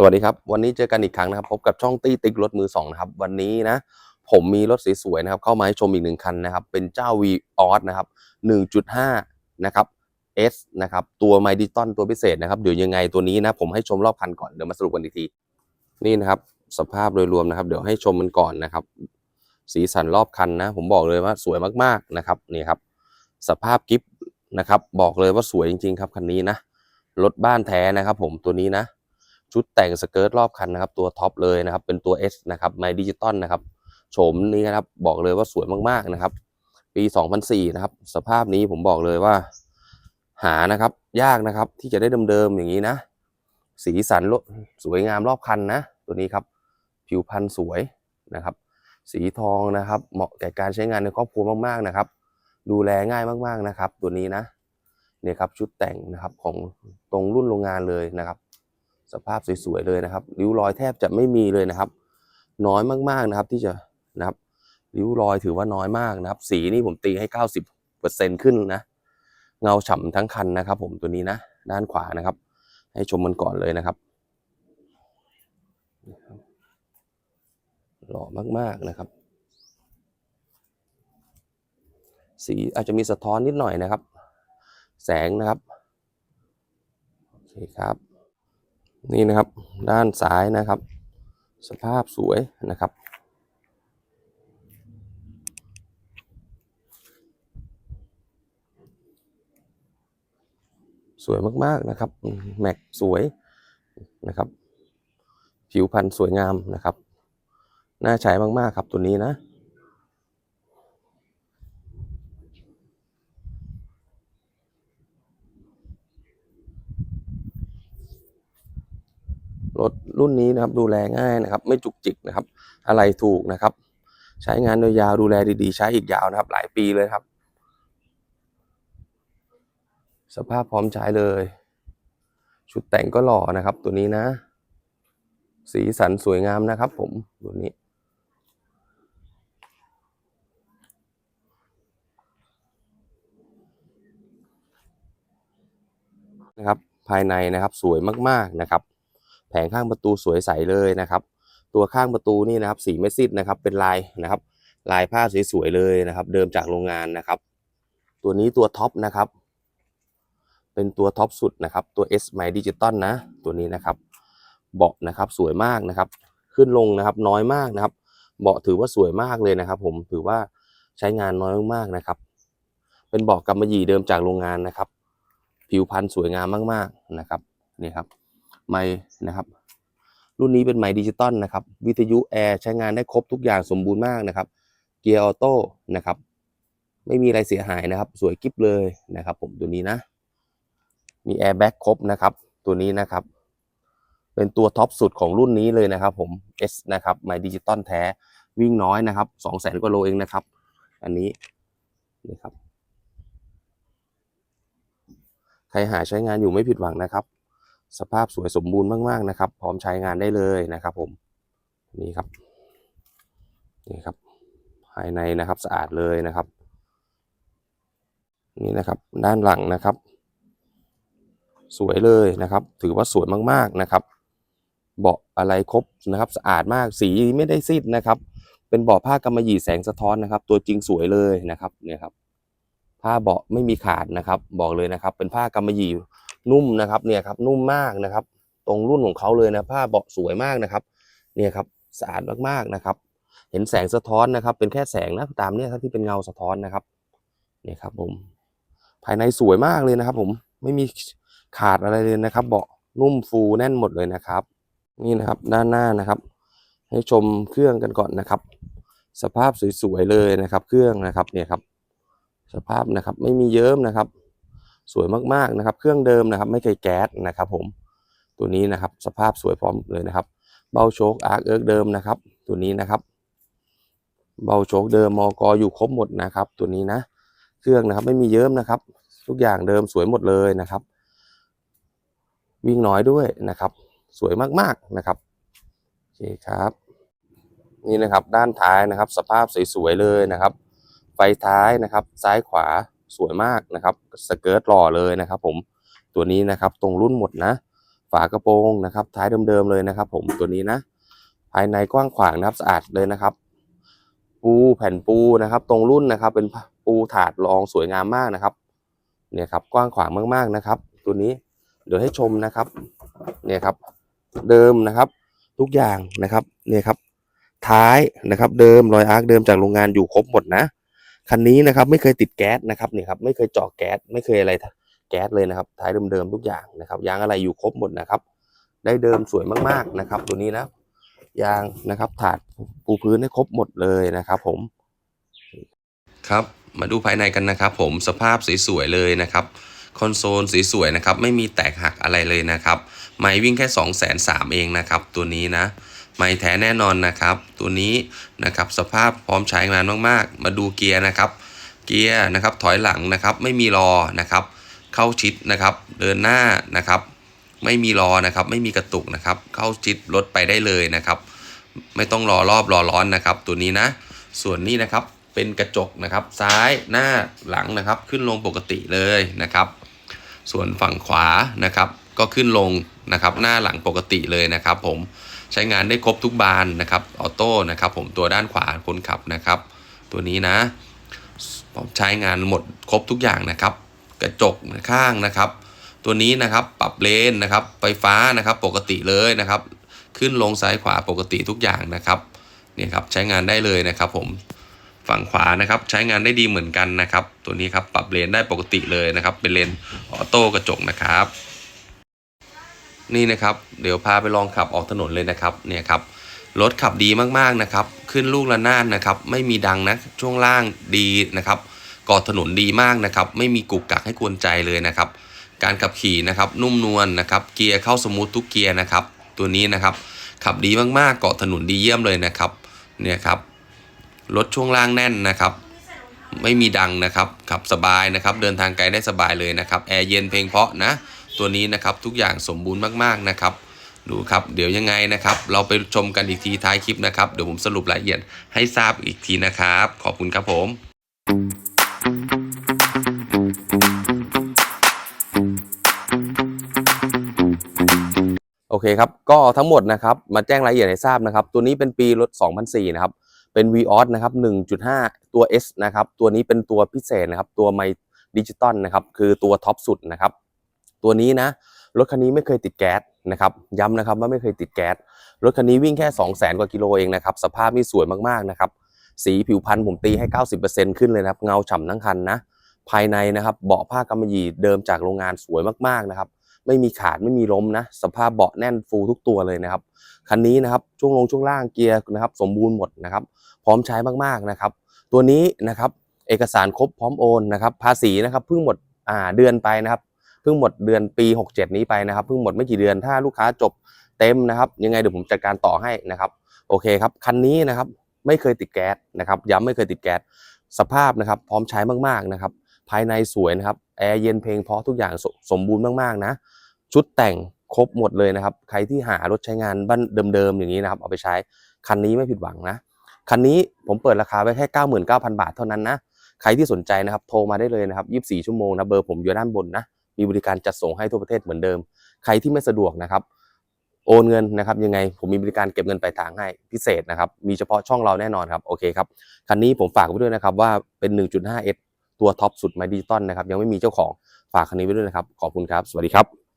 สวัสดีครับ วันนี้เจอกันอีกครั้งนะครับ พบกับช่องตี้ติ๊กรถมือสองนะครับ วันนี้นะ ผมมีรถสวยๆนะครับ เข้ามาให้ชมอีกหนึ่งคันนะครับ เป็นเจ้า v ีออสนะครับ 1.5 นะครับ S นะครับ ตัวไมดิตอนตัวพิเศษนะครับ เดี๋ยวยังไงตัวนี้นะ ผมให้ชมรอบคันก่อน เดี๋ยวมาสรุปกันอีกที นี่นะครับ สภาพโดยรวมนะครับ เดี๋ยวให้ชมมันก่อนนะครับ สีสันรอบคันนะ ผมบอกเลยว่าสวยมากๆนะครับ นี่ครับ สภาพกิฟต์นะครับ บอกเลยว่าสวยจริง ๆ ครับคันนี้นะ รถบ้านแท้นะครับ ผมตัวนี้นะ ชุดแต่งสเกิร์ตรอบคันนะครับ ตัวท็อปเลยนะครับ เป็นตัว S นะครับไมดิจิตอลนะครับโฉมนี้นะครับบอกเลยว่าสวยมากๆนะครับ ปี 2004 นะครับ สภาพนี้ผมบอกเลยว่า หานะครับ ยากนะครับที่จะได้เดิมๆอย่างนี้นะ สีสันสวยงามรอบคันนะ ตัวนี้ครับ ผิวพรรณสวยนะครับ สีทองนะครับ เหมาะแก่การใช้งานในครอบครัวมากๆนะครับ ดูแลง่ายมากๆนะครับ ตัวนี้นะเนี่ยครับชุดแต่งนะครับของตรงรุ่นโรงงานเลยนะครับ สภาพสวยๆเลยนะครับ ริ้วรอยแทบจะไม่มีเลยนะครับ น้อยมากๆนะครับที่จะนะครับ ริ้วรอยถือว่าน้อยมากนะครับ สีนี่ผมตีให้ 90%ขึ้นนะ เงาฉ่ำทั้งคันนะครับ ผมตัวนี้นะ ด้านขวานะครับ ให้ชมมันก่อนเลยนะครับ หล่อมากๆนะครับ สีอาจจะมีสะท้อนนิดหน่อยนะครับ แสงนะครับ โอเคครับ นี่นะครับ ด้านซ้ายนะครับ สภาพสวยนะครับ สวยมากๆนะครับแม็กสวยนะครับ ผิวพรรณสวยงามนะครับ น่าใช้มากๆครับตัวนี้นะ รถรุ่นนี้นะครับดูแลง่ายนะครับ ไม่จุกจิกนะครับ อะไรถูกนะครับ ใช้งานยาวดูแลดีๆ ใช้อีกยาวนะครับ หลายปีเลยครับ สภาพพร้อมใช้เลย ชุดแต่งก็หล่อนะครับ ตัวนี้นะ สีสันสวยงามนะครับ ผมตัวนี้นะครับภายในนะครับสวยมาก ๆ นะครับ แผงข้างประตูสวยใสเลยนะครับ ตัวข้างประตูนี่นะครับสีไม่ซิดนะครับเป็นลายนะครับ ลายผ้าสวยๆเลยนะครับ เดิมจากโรงงานนะครับ ตัวนี้ตัวท็อปนะครับ เป็นตัวท็อปสุดนะครับ ตัว S ไมดิจิตอลนะ ตัวนี้นะครับ เบาะนะครับสวยมากนะครับ ขึ้นลงนะครับน้อยมากนะครับ เบาะถือว่าสวยมากเลยนะครับ ผมถือว่าใช้งานน้อยมากๆนะครับ เป็นเบาะกำมะหยี่เดิมจากโรงงานนะครับ ผิวพรรณสวยงามมากๆนะครับนี่ครับ ไมค์นะครับ รุ่นนี้เป็นไมค์ดิจิตอลนะครับ วิทยุแอร์ใช้งานได้ครบทุกอย่างสมบูรณ์มากนะครับ เกียร์ออโต้นะครับ ไม่มีอะไรเสียหายนะครับ สวยกิ๊บเลยนะครับ ผมตัวนี้นะ มีแอร์แบ็กครบนะครับ ตัวนี้นะครับ เป็นตัวท็อปสุดของรุ่นนี้เลยนะครับ ผม S นะครับไมค์ดิจิตอลแท้วิ่งน้อยนะครับสองแสนกว่าโลเองนะครับ อันนี้นี่ครับ ใครหาใช้งานอยู่ไม่ผิดหวังนะครับ สภาพสวยสมบูรณ์มากๆนะครับ พร้อมใช้งานได้เลยนะครับ ผมนี่ครับนี่ครับ ภายในนะครับสะอาดเลยนะครับ นี่นะครับด้านหลังนะครับ สวยเลยนะครับ ถือว่าสวยมากๆนะครับ เบาะอะไรครบนะครับสะอาดมากสีไม่ได้ซีดนะครับ เป็นเบาะผ้ากำมะหยี่แสงสะท้อนนะครับ ตัวจริงสวยเลยนะครับเนี่ยครับผ้าเบาะไม่มีขาดนะครับ บอกเลยนะครับ เป็นผ้ากำมะหยี่ นุ่มนะครับเนี่ยครับนุ่มมากนะครับ ตรงรุ่นของเขาเลยนะผ้าเบาะสวยมากนะครับเนี่ยครับสะอาดมากๆนะครับ เห็นแสงสะท้อนนะครับ เป็นแค่แสงนะตามเนี่ยครับที่เป็นเงาสะท้อนนะครับเนี่ยครับ ผม ภายในสวยมากเลยนะครับ ผมไม่มีขาดอะไรเลยนะครับ เบาะนุ่มฟูแน่นหมดเลยนะครับ นี่นะครับด้านหน้านะครับ ให้ชมเครื่องกันก่อนนะครับ สภาพสวยๆเลยนะครับ เครื่องนะครับเนี่ยครับ สภาพนะครับไม่มีเยิ้มนะครับ สวยมากๆนะครับ เครื่องเดิมนะครับ ไม่เคยแก๊สนะครับผมตัวนี้นะครับสภาพสวยพร้อมเลยนะครับ เบาโชคอาร์คเอิร์กเดิมนะครับ ตัวนี้นะครับ เบาโชคเดิมมอกออยู่ครบหมดนะครับ ตัวนี้นะ เครื่องนะครับไม่มีเยิ้มนะครับ ทุกอย่างเดิมสวยหมดเลยนะครับ วิ่งน้อยด้วยนะครับ สวยมากๆนะครับโอเคครับ นี่นะครับด้านท้ายนะครับ สภาพสวยๆเลยนะครับ ไฟท้ายนะครับ ซ้ายขวา สวยมากนะครับสเกิร์ตหล่อเลยนะครับผมตัวนี้นะครับตรงรุ่นหมดนะ ฝากระโปรงนะครับ ท้ายเดิมๆเลยนะครับ ผมตัวนี้นะ ภายในกว้างขวางนะครับสะอาดเลยนะครับ ปูแผ่นปูนะครับ ตรงรุ่นนะครับ เป็นปูถาดรองสวยงามมากนะครับเนี่ยครับกว้างขวางมากๆนะครับ ตัวนี้เดี๋ยวให้ชมนะครับเนี่ยครับ เดิมนะครับ ทุกอย่างนะครับเนี่ยครับ ท้ายนะครับ เดิมรอยอาร์คเดิมจากโรงงานอยู่ครบหมดนะ คันนี้นะครับไม่เคยติดแก๊สนะครับนี่ครับไม่เคยเจาะแก๊สไม่เคยอะไรแก๊สเลยนะครับท้ายเดิมๆทุกอย่างนะครับยางอะไรอยู่ครบหมดนะครับ ได้เดิมสวยมากๆนะครับ ตัวนี้นะยางนะครับถาดปูพื้นให้ครบหมดเลยนะครับผมครับมาดูภายในกันนะครับ ผมสภาพสวยๆเลยนะครับคอนโซลสวยๆนะครับไม่มีแตกหักอะไรเลยนะครับ ไม่วิ่งแค่ 2 3 0 0 0 0เองนะครับ ตัวนี้นะ ไม่แท้แน่นอนนะครับ ตัวนี้นะครับสภาพพร้อมใช้งานมากๆ มาดูเกียร์นะครับ เกียร์นะครับถอยหลังนะครับ ไม่มีรอนะครับ เข้าชิดนะครับ เดินหน้านะครับ ไม่มีรอนะครับ ไม่มีกระตุกนะครับ เข้าชิดรถไปได้เลยนะครับ ไม่ต้องรอรอบรอร้อนนะครับ ตัวนี้นะ ส่วนนี้นะครับเป็นกระจกนะครับ ซ้ายหน้าหลังนะครับ ขึ้นลงปกติเลยนะครับ ส่วนฝั่งขวานะครับ ก็ขึ้นลงนะครับ หน้าหลังปกติเลยนะครับ ผม ใช้งานได้ครบทุกบานนะครับออโต้นะครับผมตัวด้านขวาคนขับนะครับ ตัวนี้นะผมใช้งานหมดครบทุกอย่างนะครับ กระจกข้างนะครับ ตัวนี้นะครับปรับเลนนะครับไฟฟ้านะครับปกติเลยนะครับ ขึ้นลงซ้ายขวาปกติทุกอย่างนะครับเนี่ยครับใช้งานได้เลยนะครับผมฝั่งขวานะครับใช้งานได้ดีเหมือนกันนะครับ ตัวนี้ครับปรับเลนได้ปกติเลยนะครับ เป็นเลนออโต้กระจกนะครับ นี่นะครับ เดี๋ยวพาไปลองขับออกถนนเลยนะครับ เนี่ยครับ รถขับดีมากๆนะครับ ขึ้นลูกระนาดนะครับ ไม่มีดังนะ ช่วงล่างดีนะครับกอดถนนดีมากนะครับ ไม่มีกุกกักให้กวนใจเลยนะครับ การขับขี่นะครับ นุ่มนวลนะครับ เกียร์เข้าสมูททุกเกียร์นะครับ ตัวนี้นะครับ ขับดีมากๆเกาะถนนดีเยี่ยมเลยนะครับ เนี่ยครับ รถช่วงล่างแน่นนะครับ ไม่มีดังนะครับ ขับสบายนะครับ เดินทางไกลได้สบายเลยนะครับ แอร์เย็นเพลงเพราะนะ ตัวนี้นะครับทุกอย่างสมบูรณ์มากๆนะครับดูครับเดี๋ยวยังไงนะครับ เราไปชมกันอีกทีท้ายคลิปนะครับเดี๋ยวผมสรุปรายละเอียดให้ทราบอีกทีนะครับ ขอบคุณครับผมโอเคครับ ก็ทั้งหมดนะครับ มาแจ้งรายละเอียดให้ทราบนะครับ ตัวนี้เป็นปีรถ2004นะครับ เป็น v ีออสนะครับ 1.5 ตัว S นะครับ ตัวนี้เป็นตัวพิเศษนะครับ ตัวไมดิจิตอลนะครับ คือตัวท็อปสุดนะครับ ตัวนี้นะรถคันนี้ไม่เคยติดแก๊สนะครับย้ำนะครับว่าไม่เคยติดแก๊สรถคันนี้วิ่งแค่ 2 0 0 0 0 0กว่ากิโลเองนะครับสภาพนี่สวยมากๆนะครับสีผิวพรรณผมตีให้ 90%ขึ้นเลยนะครับเงาฉ่ำทั้งคันนะภายในนะครับเบาะผ้ากำมะหยี่เดิมจากโรงงานสวยมากๆนะครับไม่มีขาดไม่มีล้มนะสภาพเบาะแน่นฟูทุกตัวเลยนะครับคันนี้นะครับช่วงลงช่วงล่างเกียร์นะครับสมบูรณ์หมดนะครับพร้อมใช้มากๆนะครับตัวนี้นะครับเอกสารครบพร้อมโอนนะครับภาษีนะครับเพิ่งหมดอ่าเดือนไปนะครับ เพิ่งหมดเดือนปี 67 นี้ไปนะครับเพิ่งหมดไม่กี่เดือนถ้าลูกค้าจบเต็มนะครับยังไงเดี๋ยวผมจัดการต่อให้นะครับโอเคครับคันนี้นะครับไม่เคยติดแก๊สนะครับย้ำไม่เคยติดแก๊สสภาพนะครับพร้อมใช้มากๆนะครับภายในสวยนะครับแอร์เย็นเพลงเพราะทุกอย่างสสมบูรณ์มากๆนะชุดแต่งครบหมดเลยนะครับ ใครที่หารถใช้งานบ้านเดิมๆอย่างนี้นะครับ เอาไปใช้คันนี้ไม่ผิดหวังนะ คันนี้ผมเปิดราคาไว้แค่ 99,000 บาทเท่านั้นนะ ใครที่สนใจนะครับ โทรมาได้เลยนะครับ 24 ชั่วโมงนะ เบอร์ผมอยู่ด้านบนนะ มีบริการจัดส่งให้ทั่วประเทศเหมือนเดิม ใครที่ไม่สะดวกนะครับ โอนเงินนะครับยังไงผมมีบริการเก็บเงินปลายทางให้พิเศษนะครับมีเฉพาะช่องเราแน่นอนครับโอเคครับคันนี้ผมฝากไว้ด้วยนะครับว่าเป็น 1.5S ตัวท็อปสุดไมดิจิตอลนะครับยังไม่มีเจ้าของฝากคันนี้ไว้ด้วยนะครับขอบคุณครับ สวัสดีครับ